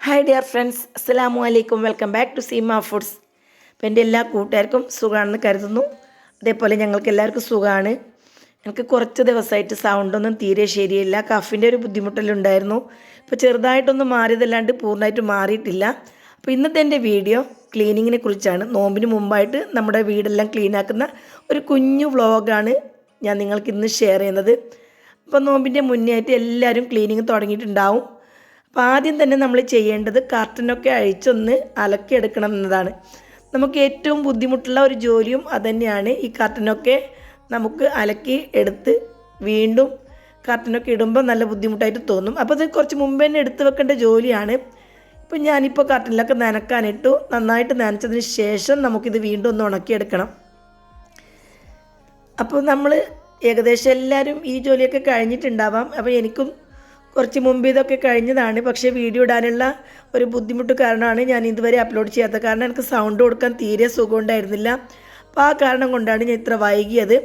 Hi dear friends അസ്സലാമു അലൈക്കും welcome back to Seema foods അപ്പം എന്റെ എല്ലാ കൂട്ടുകാർക്കും സുഖമാണെന്ന് കരുതുന്നു. അതേപോലെ ഞങ്ങൾക്ക് എല്ലാവർക്കും സുഖമാണ്. എനിക്ക് കുറച്ച് ദിവസമായിട്ട് സൗണ്ടൊന്നും തീരെ ശരിയില്ല. കഫിന്റെ ഒരു ബുദ്ധിമുട്ടെല്ലാം ഇപ്പോൾ ചെറുതായിട്ടൊന്നും മാറിയതല്ലാണ്ട് പൂർണമായിട്ട് മാറിയിട്ടില്ല. അപ്പോൾ ഇന്നത്തെ എന്റെ വീഡിയോ ക്ലീനിങ്ങിനെ കുറിച്ചാണ്. നോമ്പിന് മുമ്പായിട്ട് നമ്മുടെ വീടെല്ലാം ക്ലീനാക്കുന്ന ഒരു കുഞ്ഞു വ്ളോഗാണ് ഞാൻ നിങ്ങൾക്ക് ഇന്ന് ഷെയർ ചെയ്യുന്നത്. അപ്പോൾ നോമ്പിന്റെ മുന്നേ ആയിട്ട് എല്ലാവരും ക്ലീനിങ് തുടങ്ങിയിട്ടുണ്ടാവും. അപ്പോൾ ആദ്യം തന്നെ നമ്മൾ ചെയ്യേണ്ടത് കാർട്ടനൊക്കെ അഴിച്ചൊന്ന് അലക്കിയെടുക്കണം എന്നതാണ്. നമുക്ക് ഏറ്റവും ബുദ്ധിമുട്ടുള്ള ഒരു ജോലിയും അതുതന്നെയാണ് ഈ കാർട്ടനൊക്കെ നമുക്ക് അലക്കി എടുത്ത് വീണ്ടും കാർട്ടനൊക്കെ ഇടുമ്പോൾ നല്ല ബുദ്ധിമുട്ടായിട്ട് തോന്നും. അപ്പോൾ അത് കുറച്ച് മുമ്പ് തന്നെ എടുത്ത് വെക്കേണ്ട ജോലിയാണ്. ഇപ്പം ഞാനിപ്പോൾ കാർട്ടനിലൊക്കെ നനക്കാനിട്ടു നന്നായിട്ട് നനച്ചതിന് ശേഷം നമുക്കിത് വീണ്ടും ഒന്ന് ഉണക്കിയെടുക്കണം. അപ്പോൾ നമ്മൾ ഏകദേശം എല്ലാവരും ഈ ജോലിയൊക്കെ കഴിഞ്ഞിട്ടുണ്ടാവാം. അപ്പോൾ എനിക്കും കുറച്ച് മുമ്പ് ഇതൊക്കെ കഴിഞ്ഞതാണ്. പക്ഷേ വീഡിയോ ഇടാനുള്ള ഒരു ബുദ്ധിമുട്ട് കാരണമാണ് ഞാൻ ഇതുവരെ അപ്ലോഡ് ചെയ്യാത്തത് കാരണം എനിക്ക് സൗണ്ട് കൊടുക്കാൻ തീരെ സുഖമുണ്ടായിരുന്നില്ല. അപ്പോൾ ആ കാരണം കൊണ്ടാണ് ഞാൻ ഇത്ര വൈകിയത്.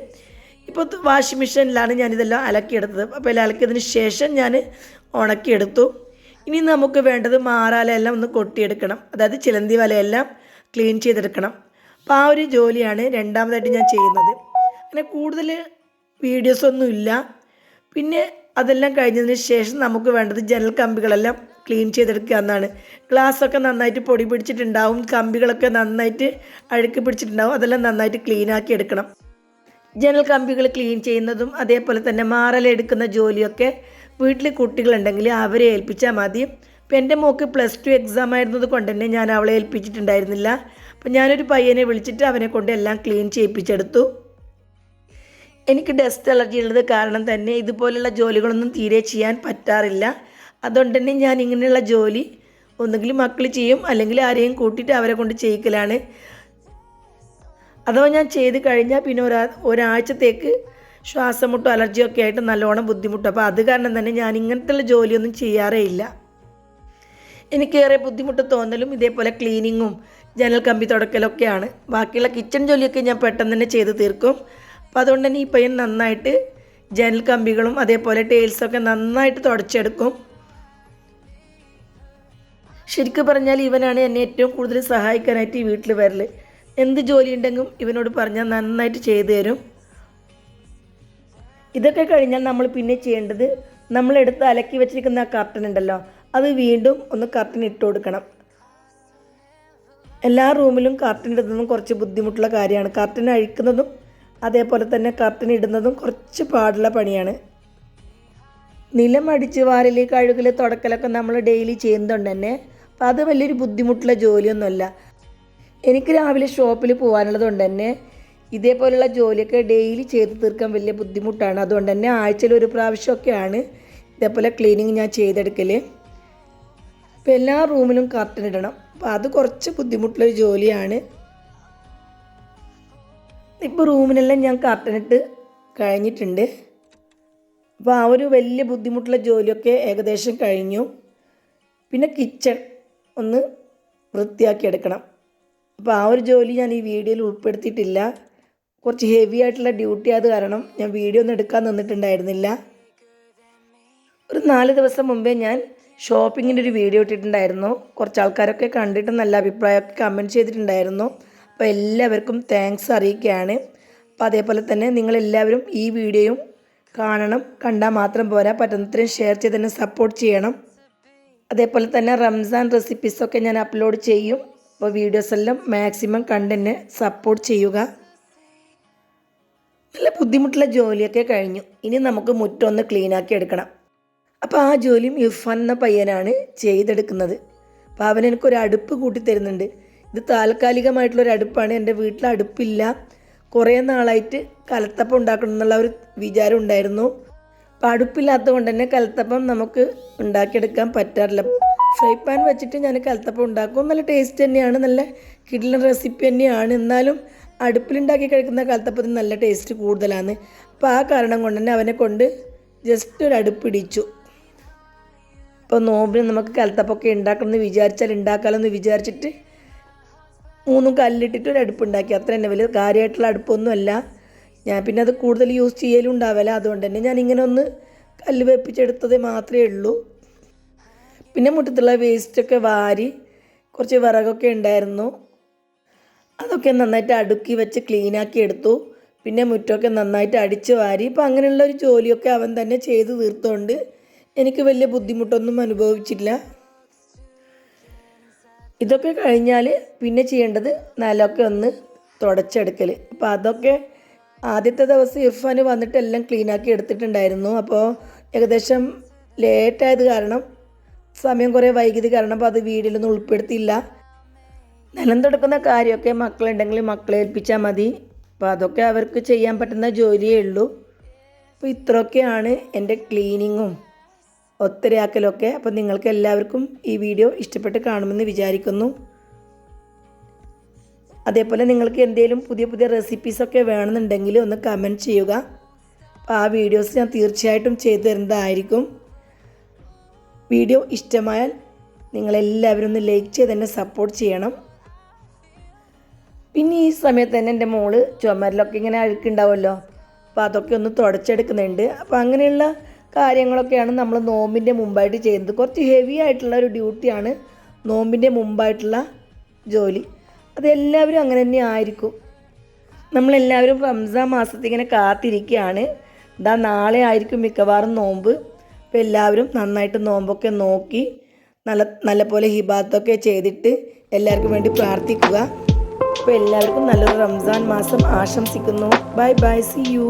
ഇപ്പോൾ വാഷിംഗ് മെഷീനിലാണ് ഞാനിതെല്ലാം അലക്കിയെടുത്തത്. അപ്പോൾ എല്ലാം അലക്കിയതിന് ശേഷം ഞാൻ ഉണക്കിയെടുത്തു ഇനി നമുക്ക് വേണ്ടത് മാറാലയെല്ലാം ഒന്ന് കൊട്ടിയെടുക്കണം. അതായത് ചിലന്തി വലയെല്ലാം ക്ലീൻ ചെയ്തെടുക്കണം. അപ്പോൾ ആ ഒരു ജോലിയാണ് രണ്ടാമതായിട്ട് ഞാൻ ചെയ്യുന്നത്. അങ്ങനെ കൂടുതൽ വീഡിയോസൊന്നുമില്ല പിന്നെ അതെല്ലാം കഴിഞ്ഞതിന് ശേഷം നമുക്ക് വേണ്ടത് ജനൽ കമ്പികളെല്ലാം ക്ലീൻ ചെയ്തെടുക്കുക എന്നാണ്. ഗ്ലാസ്സൊക്കെ നന്നായിട്ട് പൊടി പിടിച്ചിട്ടുണ്ടാവും. കമ്പികളൊക്കെ നന്നായിട്ട് അഴുക്ക് പിടിച്ചിട്ടുണ്ടാവും. അതെല്ലാം നന്നായിട്ട് ക്ലീനാക്കി എടുക്കണം. ജനൽ കമ്പികൾ ക്ലീൻ ചെയ്യുന്നതും അതേപോലെ തന്നെ മാറലെടുക്കുന്ന ജോലിയൊക്കെ വീട്ടിൽ കുട്ടികളുണ്ടെങ്കിൽ അവരെ ഏൽപ്പിച്ചാൽ മതി. ഇപ്പം എന്റെ മോക്ക് പ്ലസ് ടു എക്സാം ആയിരുന്നത് കൊണ്ട് തന്നെ ഞാൻ അവളെ ഏൽപ്പിച്ചിട്ടുണ്ടായിരുന്നില്ല. അപ്പം ഞാനൊരു പയ്യനെ വിളിച്ചിട്ട് അവനെ കൊണ്ട് എല്ലാം ക്ലീൻ ചെയ്യിപ്പിച്ചെടുത്തു. എനിക്ക് ഡസ്റ്റ് അലർജി ഉള്ളത് കാരണം തന്നെ ഇതുപോലുള്ള ജോലികളൊന്നും തീരെ ചെയ്യാൻ പറ്റാറില്ല. അതുകൊണ്ട് തന്നെ ഞാൻ ഇങ്ങനെയുള്ള ജോലി ഒന്നുകിൽ മക്കൾ ചെയ്യും അല്ലെങ്കിൽ ആരെയും കൂട്ടിയിട്ട് അവരെ കൊണ്ട് ചെയ്യിക്കലാണ്. അഥവാ ഞാൻ ചെയ്ത് കഴിഞ്ഞാൽ പിന്നെ ഒരാ ഒരാഴ്ചത്തേക്ക് ശ്വാസം മുട്ടും അലർജിയൊക്കെ ആയിട്ട് നല്ലോണം ബുദ്ധിമുട്ടും. അപ്പോൾ അത് കാരണം തന്നെ ഞാൻ ഇങ്ങനത്തെ ജോലിയൊന്നും ചെയ്യാറേ ഇല്ല. എനിക്കേറെ ബുദ്ധിമുട്ട് തോന്നലും ഇതേപോലെ ക്ലീനിങ്ങും ജനൽ കമ്പി തുടക്കലൊക്കെയാണ്. ബാക്കിയുള്ള കിച്ചൺ ജോലിയൊക്കെ ഞാൻ പെട്ടെന്ന് തന്നെ ചെയ്ത് തീർക്കും. അപ്പോൾ അതുകൊണ്ട് തന്നെ ഈ പയ്യൻ നന്നായിട്ട് ജനൽ കമ്പികളും അതേപോലെ ടൈൽസൊക്കെ നന്നായിട്ട് തുടച്ചെടുക്കും. ശരിക്കും പറഞ്ഞാൽ ഇവനാണ് എന്നെ ഏറ്റവും കൂടുതൽ സഹായിക്കാനായിട്ട് ഈ വീട്ടിൽ വരൽ എന്ത് ജോലി ഉണ്ടെങ്കിലും ഇവനോട് പറഞ്ഞാൽ നന്നായിട്ട് ചെയ്തു തരും. ഇതൊക്കെ കഴിഞ്ഞാൽ നമ്മൾ പിന്നെ ചെയ്യേണ്ടത് നമ്മളെടുത്ത് അലക്കി വെച്ചിരിക്കുന്ന ആ കർട്ടൻ ഉണ്ടല്ലോ അത് വീണ്ടും ഒന്ന് കർട്ടൻ ഇട്ട് കൊടുക്കണം. എല്ലാ റൂമിലും കർട്ടൻ ഇടുന്നതും കുറച്ച് ബുദ്ധിമുട്ടുള്ള കാര്യമാണ്. കർട്ടൻ അഴിക്കുന്നതും അതേപോലെ തന്നെ കർട്ടൻ ഇടുന്നതും കുറച്ച് പാടുള്ള പണിയാണ്. നിലം അടിച്ച് വാരൽ കഴുകൽ തുടക്കലൊക്കെ നമ്മൾ ഡെയിലി ചെയ്യുന്നുണ്ട് തന്നെ അപ്പോൾ അത് വലിയൊരു ബുദ്ധിമുട്ടുള്ള ജോലിയൊന്നുമല്ല. എനിക്ക് രാവിലെ ഷോപ്പിൽ പോകാനുള്ളത് കൊണ്ട് തന്നെ ഇതേപോലെയുള്ള ജോലിയൊക്കെ ഡെയിലി ചെയ്ത് തീർക്കാൻ വലിയ ബുദ്ധിമുട്ടാണ്. അതുകൊണ്ട് തന്നെ ആഴ്ചയിൽ ഒരു പ്രാവശ്യമൊക്കെയാണ് ഇതേപോലെ ക്ലീനിങ് ഞാൻ ചെയ്തെടുക്കൽ അപ്പോൾ എല്ലാ റൂമിലും കർട്ടൻ ഇടണം അപ്പോൾ അത് കുറച്ച് ബുദ്ധിമുട്ടുള്ളൊരു ജോലിയാണ്. ഇപ്പോൾ റൂമിനെല്ലാം ഞാൻ കർട്ടനിട്ട് കഴിഞ്ഞിട്ടുണ്ട്. അപ്പോൾ ആ ഒരു വലിയ ബുദ്ധിമുട്ടുള്ള ജോലിയൊക്കെ ഏകദേശം കഴിഞ്ഞു. പിന്നെ കിച്ചൺ ഒന്ന് വൃത്തിയാക്കി എടുക്കണം അപ്പോൾ ആ ഒരു ജോലി ഞാൻ ഈ വീഡിയോയിൽ ഉൾപ്പെടുത്തിയിട്ടില്ല. കുറച്ച് ഹെവി ആയിട്ടുള്ള ഡ്യൂട്ടി ആയത് കാരണം ഞാൻ വീഡിയോ ഒന്നും എടുക്കാൻ നിന്നിട്ടുണ്ടായിരുന്നില്ല. ഒരു നാല് ദിവസം മുമ്പേ ഞാൻ ഷോപ്പിങ്ങിന്റെ ഒരു വീഡിയോ ഇട്ടിട്ടുണ്ടായിരുന്നു. കുറച്ച് ആൾക്കാരൊക്കെ കണ്ടിട്ട് നല്ല അഭിപ്രായമൊക്കെ കമന്റ് ചെയ്തിട്ടുണ്ടായിരുന്നു. അപ്പോൾ എല്ലാവർക്കും താങ്ക്സ് അറിയിക്കുകയാണ്. അപ്പോൾ അതേപോലെ തന്നെ നിങ്ങളെല്ലാവരും ഈ വീഡിയോയും കാണണം. കണ്ടാൽ മാത്രം പോരാ. പറ്റുന്നത്രയും ഷെയർ ചെയ്ത് തന്നെ സപ്പോർട്ട് ചെയ്യണം. അതേപോലെ തന്നെ റംസാൻ റെസിപ്പീസൊക്കെ ഞാൻ അപ്ലോഡ് ചെയ്യും. അപ്പോൾ വീഡിയോസ് എല്ലാം മാക്സിമം കണ്ടെന്നെ സപ്പോർട്ട് ചെയ്യുക. നല്ല ബുദ്ധിമുട്ടുള്ള ജോലിയൊക്കെ കഴിഞ്ഞു. ഇനി നമുക്ക് മുറ്റം ഒന്ന് ക്ലീൻ ആക്കി എടുക്കണം. അപ്പോൾ ആ ജോലിയും ഇർഫാൻ എന്ന പയ്യനാണ് ചെയ്തെടുക്കുന്നത്. അപ്പോൾ അവൻ എനിക്കൊരു അടുപ്പ് കൂട്ടി തരുന്നുണ്ട്. ഇത് താൽക്കാലികമായിട്ടുള്ളൊരു അടുപ്പാണ്. എന്റെ വീട്ടിൽ അടുപ്പില്ല. കുറേ നാളായിട്ട് കലത്തപ്പം ഉണ്ടാക്കണം എന്നുള്ള ഒരു വിചാരം ഉണ്ടായിരുന്നു. അപ്പം അടുപ്പില്ലാത്തത് കൊണ്ട് തന്നെ കലത്തപ്പം നമുക്ക് ഉണ്ടാക്കിയെടുക്കാൻ പറ്റാറില്ല. ഫ്രൈ പാൻ വെച്ചിട്ട് ഞാൻ കലത്തപ്പം ഉണ്ടാക്കും. നല്ല ടേസ്റ്റ് തന്നെയാണ്. നല്ല കിടിലൻ റെസിപ്പി തന്നെയാണ്. എന്നാലും അടുപ്പിലുണ്ടാക്കി കഴിക്കുന്ന കലത്തപ്പത്തിന് നല്ല ടേസ്റ്റ് കൂടുതലാണ്. അപ്പോൾ ആ കാരണം കൊണ്ട് തന്നെ അവനെ കൊണ്ട് ജസ്റ്റ് ഒരു അടുപ്പിടിച്ചു അപ്പോൾ നോമ്പിന് നമുക്ക് കലത്തപ്പൊക്കെ ഉണ്ടാക്കണം എന്ന് വിചാരിച്ചാൽ ഉണ്ടാക്കാമെന്ന് വിചാരിച്ചിട്ട് മൂന്നും കല്ലിട്ടിട്ട് ഒരു അടുപ്പുണ്ടാക്കി. അത്ര തന്നെ വലിയ കാര്യമായിട്ടുള്ള അടുപ്പൊന്നുമല്ല. ഞാൻ പിന്നെ അത് കൂടുതൽ യൂസ് ചെയ്യലും ഉണ്ടാവില്ല അതുകൊണ്ട് തന്നെ ഞാൻ ഇങ്ങനെ ഒന്ന് കല്ല് വെപ്പിച്ചെടുത്തതേ മാത്രമേ ഉള്ളൂ. പിന്നെ മുറ്റത്തുള്ള വേസ്റ്റൊക്കെ വാരി കുറച്ച് വിറകൊക്കെ ഉണ്ടായിരുന്നു. അതൊക്കെ നന്നായിട്ട് അടുക്കി വെച്ച് ക്ലീനാക്കി എടുത്തു. പിന്നെ മുറ്റമൊക്കെ നന്നായിട്ട് അടിച്ച് വാരി. ഇപ്പം അങ്ങനെയുള്ള ഒരു ജോലിയൊക്കെ അവൻ തന്നെ ചെയ്ത് തീർത്തുകൊണ്ട് എനിക്ക് വലിയ ബുദ്ധിമുട്ടൊന്നും അനുഭവിച്ചില്ല ഇതൊക്കെ കഴിഞ്ഞാൽ പിന്നെ ചെയ്യേണ്ടത് നിലമൊക്കെ ഒന്ന് തുടച്ചെടുക്കൽ അപ്പോൾ അതൊക്കെ ആദ്യത്തെ ദിവസം ഇർഫാൻ വന്നിട്ട് എല്ലാം ക്ലീനാക്കി എടുത്തിട്ടുണ്ടായിരുന്നു. അപ്പോൾ ഏകദേശം ലേറ്റായത് കാരണം സമയം കുറേ വൈകിയത് കാരണം അപ്പോൾ അത് വീടിലൊന്നും ഉൾപ്പെടുത്തിയില്ല. നിലം തുടക്കുന്ന കാര്യമൊക്കെ മക്കളുണ്ടെങ്കിൽ മക്കളെ ഏൽപ്പിച്ചാൽ മതി. അപ്പോൾ അതൊക്കെ അവർക്ക് ചെയ്യാൻ പറ്റുന്ന ജോലിയേ ഉള്ളൂ. അപ്പോൾ ഇത്രയൊക്കെയാണ് എന്റെ ക്ലീനിങ്ങും ഒത്തരയാക്കലൊക്കെ അപ്പോൾ നിങ്ങൾക്ക് എല്ലാവർക്കും ഈ വീഡിയോ ഇഷ്ടപ്പെട്ട് കാണുമെന്ന് വിചാരിക്കുന്നു. അതേപോലെ നിങ്ങൾക്ക് എന്തെങ്കിലും പുതിയ പുതിയ റെസിപ്പീസൊക്കെ വേണമെന്നുണ്ടെങ്കിൽ ഒന്ന് കമന്റ് ചെയ്യുക. അപ്പോൾ ആ വീഡിയോസ് ഞാൻ തീർച്ചയായിട്ടും ചെയ്തു തരുന്നതായിരിക്കും. വീഡിയോ ഇഷ്ടമായാൽ നിങ്ങളെല്ലാവരും ഒന്ന് ലൈക്ക് ചെയ്ത് തന്നെ സപ്പോർട്ട് ചെയ്യണം. പിന്നെ ഈ സമയത്ത് തന്നെ എന്റെ മോൾ ചുമരിലൊക്കെ ഇങ്ങനെ അഴുക്കുണ്ടാവുമല്ലോ. അപ്പോൾ അതൊക്കെ ഒന്ന് തുടച്ചെടുക്കുന്നുണ്ട്. അപ്പോൾ അങ്ങനെയുള്ള കാര്യങ്ങളൊക്കെയാണ് നമ്മൾ നോമ്പിന്റെ മുമ്പായിട്ട് ചെയ്യുന്നത്. കുറച്ച് ഹെവി ആയിട്ടുള്ള ഒരു ഡ്യൂട്ടിയാണ് നോമ്പിന്റെ മുമ്പായിട്ടുള്ള ജോലി. അതെല്ലാവരും അങ്ങനെ തന്നെ ആയിരിക്കും. നമ്മളെല്ലാവരും റംസാൻ മാസത്തിൽ ഇങ്ങനെ കാത്തിരിക്കുകയാണ്. ഇതാ നാളെ ആയിരിക്കും മിക്കവാറും നോമ്പ്. അപ്പോൾ എല്ലാവരും നന്നായിട്ട് നോമ്പൊക്കെ നോക്കി നല്ല നല്ലപോലെ ഹിബാത്തൊക്കെ ചെയ്തിട്ട് എല്ലാവർക്കും വേണ്ടി പ്രാർത്ഥിക്കുക. അപ്പോൾ എല്ലാവർക്കും നല്ലൊരു റംസാൻ മാസം ആശംസിക്കുന്നു. Bye bye C U